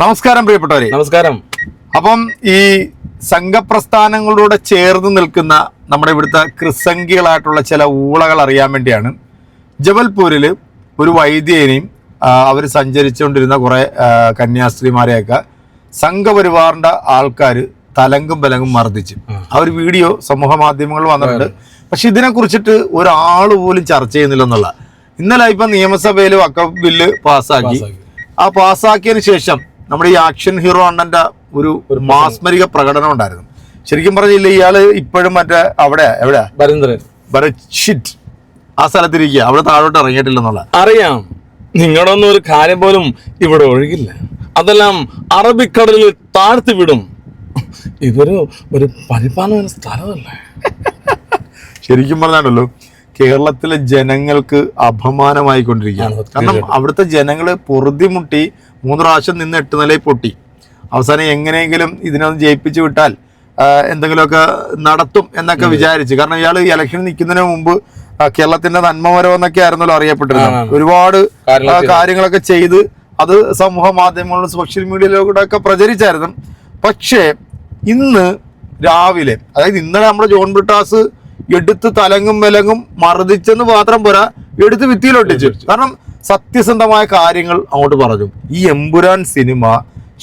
നമസ്കാരം പ്രിയപ്പെട്ടവരെ. നമസ്കാരം. അപ്പം ഈ സംഘപ്രസ്ഥാനങ്ങളോട് ചേർന്ന് നിൽക്കുന്ന നമ്മുടെ ഇവിടുത്തെ ക്രിസംഖികളായിട്ടുള്ള ചില ഊളകൾ അറിയാൻ വേണ്ടിയാണ്. ജബൽപൂരിൽ ഒരു വൈദ്യനെയും അവർ സഞ്ചരിച്ചുകൊണ്ടിരുന്ന കുറേ കന്യാസ്ത്രീമാരെയൊക്കെ സംഘപരിവാറിന്റെ ആൾക്കാർ തലങ്കും ബലങ്കും മർദ്ദിച്ചു. ആ. ഒരു വീഡിയോ സമൂഹ മാധ്യമങ്ങളിൽ വന്നിട്ടുണ്ട്. പക്ഷെ ഇതിനെ കുറിച്ചിട്ട് ഒരാൾ പോലും ചർച്ച ചെയ്യുന്നില്ല എന്നുള്ള ഇന്നലെ ഇപ്പം നിയമസഭയിൽ വക്കഫ് ബില്ല് പാസ്സാക്കി. ആ പാസ്സാക്കിയതിന് ശേഷം നമ്മുടെ ഈ ആക്ഷൻ ഹീറോ അണ്ണന്റെ ഒരു മാസ്മരിക പ്രകടനം ഉണ്ടായിരുന്നു. ശരിക്കും പറഞ്ഞില്ല ഇയാൾ ഇപ്പോഴും മറ്റേ അവിടെ എവിടെ ഭരന്ദ്രൻ ആ സ്ഥലത്തിരിക്കുക. അവിടെ താഴോട്ട് ഇറങ്ങിയിട്ടില്ലെന്നുള്ള. അറിയാം. നിങ്ങളുടെ ഒന്നും ഒരു കാര്യം പോലും ഇവിടെ ഒഴുകില്ല. അതെല്ലാം അറബിക്കടലിൽ താഴ്ത്തി വിടും. ഇതൊരു ഒരു പരിപാലന സ്ഥലമല്ലേ? ശരിക്കും പറഞ്ഞാണല്ലോ കേരളത്തിലെ ജനങ്ങൾക്ക് അപമാനമായി കൊണ്ടിരിക്കുകയാണ് കാരണം അവിടുത്തെ ജനങ്ങൾ പൊറുതിമുട്ടി മൂന്ന് പ്രാവശ്യം നിന്ന് എട്ട് നിലയിൽ പൊട്ടി. അവസാനം എങ്ങനെയെങ്കിലും ഇതിനൊന്ന് ജയിപ്പിച്ചു വിട്ടാൽ എന്തെങ്കിലുമൊക്കെ നടത്തും എന്നൊക്കെ വിചാരിച്ചു. കാരണം ഇയാൾ ഇലക്ഷൻ നിൽക്കുന്നതിന് മുമ്പ് കേരളത്തിന്റെ നന്മമരോ എന്നൊക്കെ ആയിരുന്നല്ലോ അറിയപ്പെട്ടിരുന്നത്. ഒരുപാട് കാര്യങ്ങളൊക്കെ ചെയ്ത് അത് സമൂഹ മാധ്യമങ്ങളിലും സോഷ്യൽ മീഡിയയിലൂടെ ഒക്കെ പ്രചരിച്ചായിരുന്നു. പക്ഷേ ഇന്ന് രാവിലെ അതായത് ഇന്നലെ നമ്മുടെ ജോൺ ബ്രിട്ടാസ് എടുത്ത് തലങ്ങും വിലങ്ങും മർദ്ദിച്ചെന്ന് മാത്രം പോരാ എടുത്ത് ഭിത്തിയിലൊട്ടിച്ചു. കാരണം സത്യസന്ധമായ കാര്യങ്ങൾ അങ്ങോട്ട് പറഞ്ഞു. ഈ എമ്പുരാൻ സിനിമ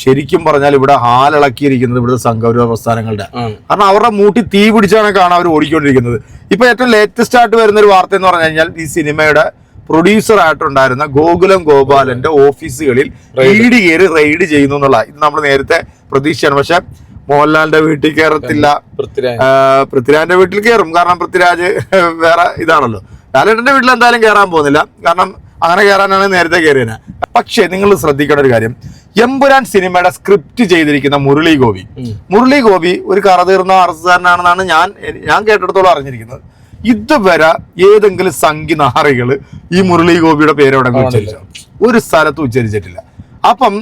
ശരിക്കും പറഞ്ഞാൽ ഇവിടെ ഹാലിളക്കിയിരിക്കുന്നത് ഇവിടുത്തെ സംഘപരിവ പ്രസ്ഥാനങ്ങളുടെ. കാരണം അവരുടെ മൂട്ടി തീ പിടിച്ചാണ് കാണാൻ അവർ ഓടിക്കൊണ്ടിരിക്കുന്നത്. ഇപ്പൊ ഏറ്റവും ലേറ്റസ്റ്റ് ആയിട്ട് വരുന്ന ഒരു വാർത്ത എന്ന് പറഞ്ഞു കഴിഞ്ഞാൽ ഈ സിനിമയുടെ പ്രൊഡ്യൂസർ ആയിട്ടുണ്ടായിരുന്ന ഗോകുലം ഗോപാലന്റെ ഓഫീസുകളിൽ റെയ്ഡ്. കയറി റെയ്ഡ് ചെയ്യുന്നു എന്നുള്ള ഇത് നമ്മൾ നേരത്തെ പ്രതീക്ഷയാണ് പക്ഷെ മോഹൻലാലിന്റെ വീട്ടിൽ കയറത്തില്ല. പൃഥ്വിരാജിന്റെ വീട്ടിൽ കയറും. കാരണം പൃഥ്വിരാജ് വേറെ ഇതാണല്ലോ. ലാലേട്ടന്റെ വീട്ടിൽ എന്തായാലും കയറാൻ പോകുന്നില്ല. കാരണം അങ്ങനെ കയറാനാണ് നേരത്തെ കയറിയത് പക്ഷേ നിങ്ങൾ ശ്രദ്ധിക്കേണ്ട ഒരു കാര്യം. എമ്പുരാൻ സിനിമയുടെ സ്ക്രിപ്റ്റ് ചെയ്തിരിക്കുന്ന മുരളി ഗോപി. മുരളി ഗോപി ഒരു കറതീർന്ന അറസ്റ്റുകാരനാണെന്നാണ് ഞാൻ ഞാൻ കേട്ടിടത്തോളം അറിഞ്ഞിരിക്കുന്നത്. ഇതുവരെ ഏതെങ്കിലും നാറികൾ ഈ മുരളി ഗോപിയുടെ പേര് ഉച്ചരിച്ചു ഉച്ചരിച്ചോ? ഒരു സ്ഥലത്ത് ഉച്ചരിച്ചിട്ടില്ല. അപ്പം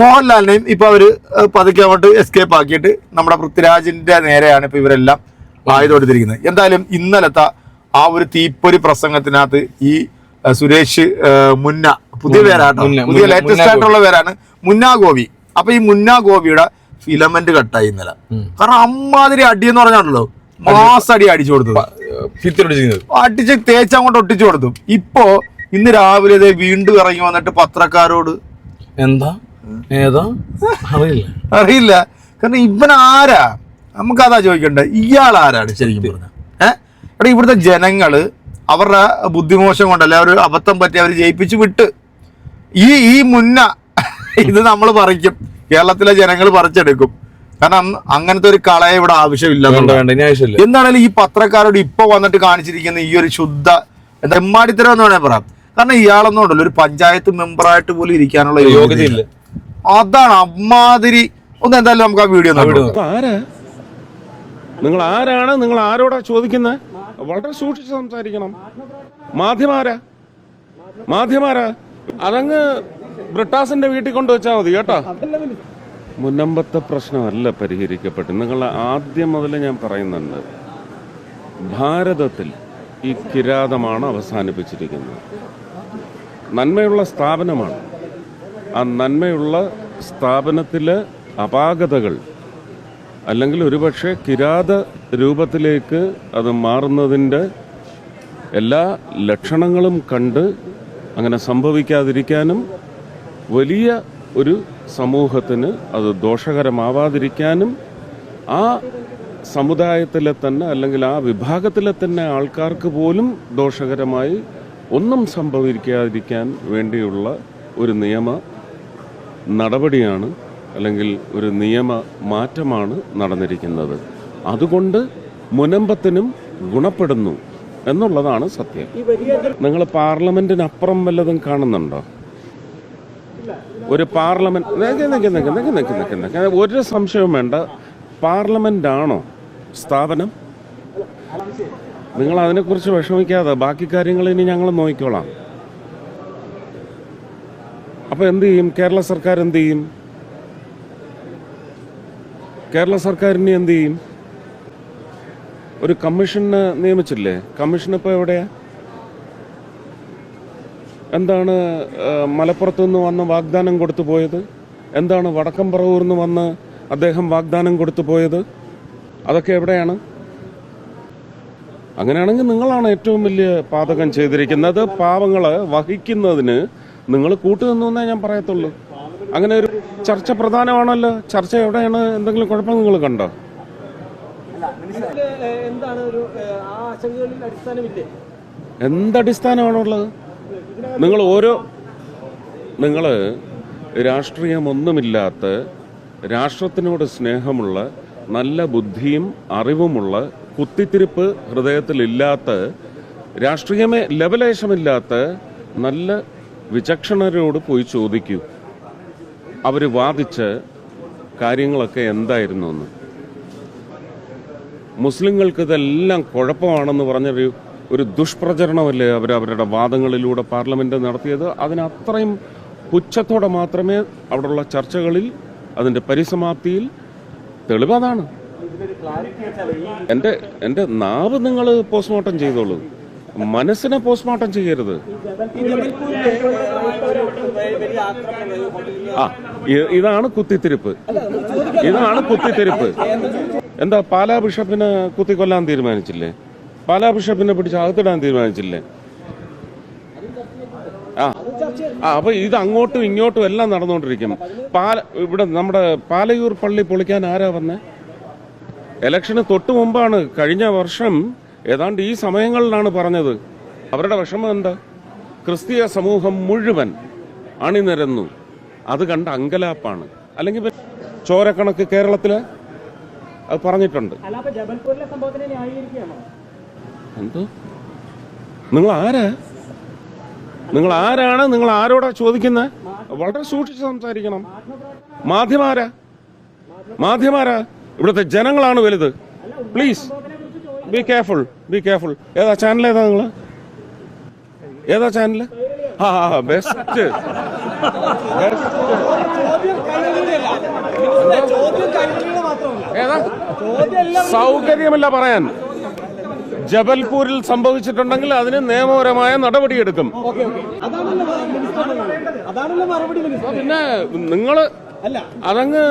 മോഹൻലാലിനെയും ഇപ്പൊ അവർ പതുക്കെ അങ്ങോട്ട് എസ്കേപ്പ് ആക്കിയിട്ട് നമ്മുടെ പൃഥ്വിരാജിന്റെ നേരെയാണ് ഇപ്പൊ ഇവരെല്ലാം ആയുധമെടുത്തിരിക്കുന്നത് എന്തായാലും ഇന്നലത്തെ ആ ഒരു തീപ്പൊരി പ്രസംഗത്തിനകത്ത് ഈ സുരേഷ് മുന്ന പുതിയ പേരാട്ടോ. പുതിയ ലേറ്റസ്റ്റ് ആയിട്ടുള്ള പേരാണ് മുന്നാ ഗോപി അപ്പൊ ഈ മുന്നാ ഗോപിയുടെ ഫിലമെന്റ് കട്ടായി ഇന്നലെ. കാരണം അമ്മാതിരി അടി എന്ന് പറഞ്ഞാണല്ലോ. മാസം അടി അടിച്ചു കൊടുത്തു അടിച്ച് തേച്ച് അങ്ങോട്ട് ഒട്ടിച്ചു കൊടുത്തു. ഇപ്പോ ഇന്ന് രാവിലെ ഇതേ വീണ്ടും ഇറങ്ങി വന്നിട്ട് പത്രക്കാരോട് എന്താ? ഏതാ? അറിയില്ല. അറിയില്ല. കാരണം ഇവൻ ആരാ? നമുക്ക് അതാ ചോദിക്കണ്ടേ. ഇയാൾ ആരാണ് ശരിക്കും പറഞ്ഞ? ഏഹ് എടാ ഇവിടുത്തെ ജനങ്ങൾ അവരുടെ ബുദ്ധിമോശം കൊണ്ടല്ല അവർ അബദ്ധം പറ്റി അവർ ജയിപ്പിച്ച് വിട്ട്? ഈ ഈ മുന്ന ഇത് നമ്മൾ പറിക്കും. കേരളത്തിലെ ജനങ്ങൾ പറിച്ചെടുക്കും. കാരണം അങ്ങനത്തെ ഒരു കളയെ ഇവിടെ ആവശ്യമില്ല എന്താണെങ്കിലും ഈ പത്രക്കാരോട് ഇപ്പൊ വന്നിട്ട് കാണിച്ചിരിക്കുന്ന ഈ ഒരു ശുദ്ധ എന്താ എമ്മാടിത്തരം എന്ന് വേണേ പറയാം. കാരണം ഇയാളൊന്നും ഉണ്ടല്ലോ ഒരു പഞ്ചായത്ത് മെമ്പറായിട്ട് പോലും ഇരിക്കാനുള്ള യോഗ്യതയില്ല. അതാണ് അമ്മാതിരി. ഒന്ന് എന്തായാലും നമുക്ക് ആ വീഡിയോ നിങ്ങൾ ആരാണ്? നിങ്ങൾ ആരോടാ ചോദിക്കുന്നത് വളരെ സൂക്ഷിച്ച് സംസാരിക്കണം. മാധ്യമാരാ? മാധ്യമാരാ? അതങ്ങ് ബ്രിട്ടാസിന്റെ വീട്ടിൽ കൊണ്ടുവച്ചാൽ മതി കേട്ടോ. മുന്നമ്പത്തെ പ്രശ്നമല്ല പരിഹരിക്കപ്പെട്ടു നിങ്ങൾ ആദ്യം മുതൽ ഞാൻ പറയുന്നുണ്ട്. ഭാരതത്തിൽ ഈ കിരാതമാണ് അവസാനിപ്പിച്ചിരിക്കുന്നത്. നന്മയുള്ള സ്ഥാപനമാണ്. ആ നന്മയുള്ള സ്ഥാപനത്തിലെ അപാകതകൾ അല്ലെങ്കിൽ ഒരുപക്ഷെ കിരാത രൂപത്തിലേക്ക് അത് മാറുന്നതിന്റെ എല്ലാ ലക്ഷണങ്ങളും കണ്ട് അങ്ങനെ സംഭവിക്കാതിരിക്കാനും വലിയ ഒരു സമൂഹത്തിന് അത് ദോഷകരമാവാതിരിക്കാനും ആ സമുദായത്തിലെ തന്നെ അല്ലെങ്കിൽ ആ വിഭാഗത്തിലെ തന്നെ ആൾക്കാർക്ക് പോലും ദോഷകരമായി ഒന്നും സംഭവിക്കാതിരിക്കാൻ വേണ്ടിയുള്ള ഒരു നിയമ നടപടിയാണ് അല്ലെങ്കിൽ ഒരു നിയമ മാറ്റമാണ് നടന്നിരിക്കുന്നത്. അതുകൊണ്ട് മുനമ്പത്തിനും ഗുണപ്പെടുന്നു എന്നുള്ളതാണ് സത്യം. നിങ്ങൾ പാർലമെന്റിനപ്പുറം വല്ലതും കാണുന്നുണ്ടോ? ഒരു പാർലമെന്റ്. ഒരു സംശയവും വേണ്ട. പാർലമെന്റ് ആണോ സ്ഥാപനം? നിങ്ങൾ അതിനെക്കുറിച്ച് വിഷമിക്കാതെ ബാക്കി കാര്യങ്ങൾ ഇനി ഞങ്ങൾ നോക്കിക്കോളാം. അപ്പൊ എന്ത് ചെയ്യും? കേരള സർക്കാർ എന്ത് ചെയ്യും? കേരള സർക്കാർ ഇനി എന്ത് ചെയ്യും? ഒരു കമ്മീഷനെ നിയമിച്ചില്ലേ? കമ്മീഷൻ ഇപ്പോൾ എവിടെയാ? എന്താണ് മലപ്പുറത്തു നിന്ന് വന്ന് വാഗ്ദാനം കൊടുത്തു പോയത്? എന്താണ് വടക്കം പറവൂർന്ന് വന്ന് അദ്ദേഹം വാഗ്ദാനം കൊടുത്തു പോയത്? അതൊക്കെ എവിടെയാണ്? അങ്ങനെയാണെങ്കിൽ നിങ്ങളാണ് ഏറ്റവും വലിയ പാതകം ചെയ്തിരിക്കുന്നത്. പാവങ്ങളെ വഹിക്കുന്നതിന് നിങ്ങൾ കൂട്ടുനിന്നേ ഞാൻ പറയത്തുള്ളൂ. അങ്ങനെ ഒരു ചർച്ച പ്രധാനമാണല്ലോ. ചർച്ച എവിടെയാണ്? എന്തെങ്കിലും കുഴപ്പം നിങ്ങൾ കണ്ടോ? ഏഹ് എന്താണ് ഒരു ആ ആശങ്കകളിൽ അടിസ്ഥാനമില്ലേ? എന്തടിസ്ഥാനമാണുള്ളത്? നിങ്ങൾ ഓരോ നിങ്ങൾ രാഷ്ട്രീയമൊന്നുമില്ലാത്ത രാഷ്ട്രത്തിനോട് സ്നേഹമുള്ള നല്ല ബുദ്ധിയും അറിവുമുള്ള കുത്തിത്തിരിപ്പ് ഹൃദയത്തിലില്ലാത്ത രാഷ്ട്രീയമേ ലവലേശമില്ലാത്ത നല്ല വിചക്ഷണരോട് പോയി ചോദിക്കൂ. അവർ വാദിച്ച് കാര്യങ്ങളൊക്കെ എന്തായിരുന്നു എന്ന് മുസ്ലിങ്ങൾക്ക് ഇതെല്ലാം കുഴപ്പമാണെന്ന് പറഞ്ഞൊരു ഒരു ദുഷ്പ്രചരണമല്ലേ അവർ അവരുടെ വാദങ്ങളിലൂടെ പാർലമെന്റ് നടത്തിയത്? അതിനത്രയും പുച്ഛത്തോടെ മാത്രമേ അവിടെയുള്ള ചർച്ചകളിൽ അതിന്റെ പരിസമാപ്തിയിൽ തെളിവതാണ് എന്റെ എന്റെ നാവ് നിങ്ങൾ പോസ്റ്റ്മോർട്ടം ചെയ്തോളൂ. മനസ്സിനെ പോസ്റ്റ്മോർട്ടം ചെയ്യരുത്. ആ ഇതാണ് കുത്തിത്തിരിപ്പ്. ഇതാണ് കുത്തിത്തിരിപ്പ്. എന്താ പാലാ ബിഷപ്പിനെ കുത്തിക്കൊല്ലാൻ തീരുമാനിച്ചില്ലേ? പാലാ ബിഷപ്പിനെ പിടിച്ച് അകത്തിടാൻ തീരുമാനിച്ചില്ലേ? ആ ആ അപ്പൊ ഇത് അങ്ങോട്ടും ഇങ്ങോട്ടും എല്ലാം നടന്നുകൊണ്ടിരിക്കും. പാല ഇവിടെ നമ്മുടെ പാലയൂർ പള്ളി പൊളിക്കാൻ ആരാ വന്നേ? ഇലക്ഷന് തൊട്ട് മുമ്പാണ് കഴിഞ്ഞ വർഷം ഏതാണ്ട് ഈ സമയങ്ങളിലാണ് പറഞ്ഞത്. അവരുടെ വിഷമം എന്താ? ക്രിസ്തീയ സമൂഹം മുഴുവൻ അണിനിരന്നു. അത് കണ്ട അങ്കലാപ്പാണ്. അല്ലെങ്കിൽ ചോരക്കണക്ക് കേരളത്തിൽ അത് പറഞ്ഞിട്ടുണ്ട്. എന്തോ? നിങ്ങൾ ആരാ? നിങ്ങൾ ആരാണ്? നിങ്ങൾ ആരോടാ ചോദിക്കുന്നത് വളരെ സൂക്ഷിച്ച് സംസാരിക്കണം. മാധ്യമാരാ മാധ്യമാരാ ഇവിടുത്തെ ജനങ്ങളാണ് വലുത്. Please be careful be careful ഏതാ ചാനൽ ഏതാ നിങ്ങൾ ഏതാ ചാനൽ ആ ബെസ്റ്റ് ഏതാ? സൗകര്യമല്ല പറയാൻ. ജബൽപൂരിൽ സംഭവിച്ചിട്ടുണ്ടെങ്കിൽ അതിന് നിയമപരമായ നടപടിയെടുക്കും. പിന്നെ നിങ്ങൾ അതങ്ങ്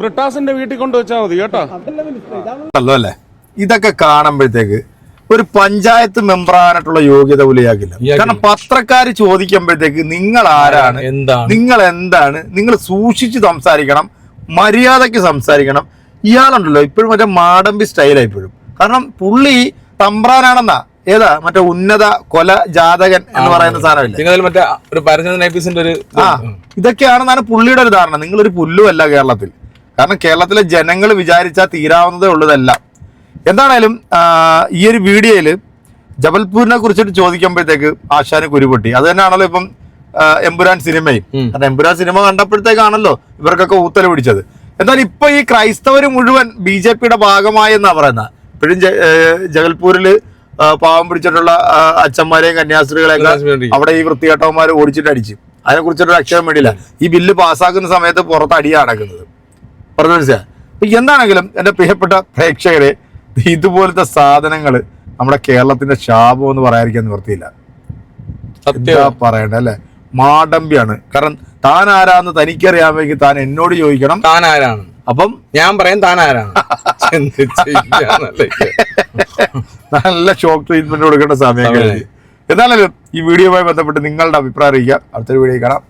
ബ്രിട്ടാസിന്റെ വീട്ടിൽ കൊണ്ടുവച്ചാൽ മതി കേട്ടോ. അല്ലേ ഇതൊക്കെ കാണുമ്പോഴത്തേക്ക് ഒരു പഞ്ചായത്ത് മെമ്പറാകാനായിട്ടുള്ള യോഗ്യത പുലിയാക്കില്ല കാരണം പത്രക്കാർ ചോദിക്കുമ്പോഴത്തേക്ക് നിങ്ങൾ ആരാണ്? നിങ്ങൾ എന്താണ്? നിങ്ങൾ സൂക്ഷിച്ച് സംസാരിക്കണം മര്യാദയ്ക്ക് സംസാരിക്കണം. ഇയാളുണ്ടല്ലോ ഇപ്പോഴും മറ്റേ മാടമ്പി സ്റ്റൈലായി ഇപ്പോഴും. കാരണം പുള്ളി തമ്പ്രാനാണെന്നാ. ഏതാ? മറ്റേ ഉന്നത കൊല ജാതകൻ എന്ന് പറയുന്ന സാധനമില്ല? ആ ഇതൊക്കെയാണെന്നാണ് പുള്ളിയുടെ ഒരു ധാരണ. നിങ്ങളൊരു പുല്ലുമല്ല കേരളത്തിൽ. കാരണം കേരളത്തിലെ ജനങ്ങൾ വിചാരിച്ചാൽ തീരാവുന്നതേ ഉള്ളതല്ല എന്താണേലും ഈ ഒരു വീഡിയോയിൽ ജബൽപൂരിനെ കുറിച്ചിട്ട് ചോദിക്കുമ്പോഴത്തേക്ക് ആശാന് കുരുപൊട്ടി. അത് തന്നെയാണല്ലോ ഇപ്പം എമ്പുരാൻ സിനിമയും. കാരണം എമ്പുരാൻ സിനിമ കണ്ടപ്പോഴത്തേക്കാണല്ലോ ഇവർക്കൊക്കെ ഊത്തല പിടിച്ചത്. എന്നാൽ ഇപ്പൊ ഈ ക്രൈസ്തവർ മുഴുവൻ ബി ജെ പിയുടെ ഭാഗമായി എന്നാ പറയുന്നത്. ഇപ്പോഴും ജ- ഏ, ജബൽപൂരിൽ ആ, പാവം പിടിച്ചിട്ടുള്ള അച്ഛന്മാരെയും കന്യാസ്ത്രീകളെയൊക്കെ കന്യാസ്ത്രീകളെയും. അവിടെ ഈ വൃത്തികെട്ടവന്മാർ ഓടിച്ചിട്ട് അടിച്ചു. അതിനെ കുറിച്ചിട്ടൊരു അക്ഷരം വേണ്ടിയില്ല. ഈ ബില്ല് പാസ്സാക്കുന്ന സമയത്ത് പുറത്ത് അടിയാണ് നടക്കുന്നത്. പറഞ്ഞു മനസ്സിലായി? എന്താണെങ്കിലും എന്റെ പ്രിയപ്പെട്ട പ്രേക്ഷകരെ ഇതുപോലത്തെ സാധനങ്ങൾ നമ്മുടെ കേരളത്തിന്റെ ശാപം എന്ന് പറയാതിരിക്കാൻ നിവർത്തിയില്ല എന്താ സത്യം പറയണ്ടേ അല്ലെ? മാടമ്പിയാണ്. കാരണം താൻ ആരാന്ന് തനിക്കറിയാമെങ്കിൽ താൻ എന്നോട് ചോദിക്കണം. താൻ ആരാണ് അപ്പം ഞാൻ പറയാം താൻ ആരാണ് നല്ല ഷോക്ക് ട്രീറ്റ്മെന്റ് കൊടുക്കേണ്ട സമയം കഴിഞ്ഞു. എന്താണെങ്കിലും ഈ വീഡിയോയുമായി ബന്ധപ്പെട്ട് നിങ്ങളുടെ അഭിപ്രായം അറിയിക്കുക അടുത്തൊരു വീഡിയോ കാണാം.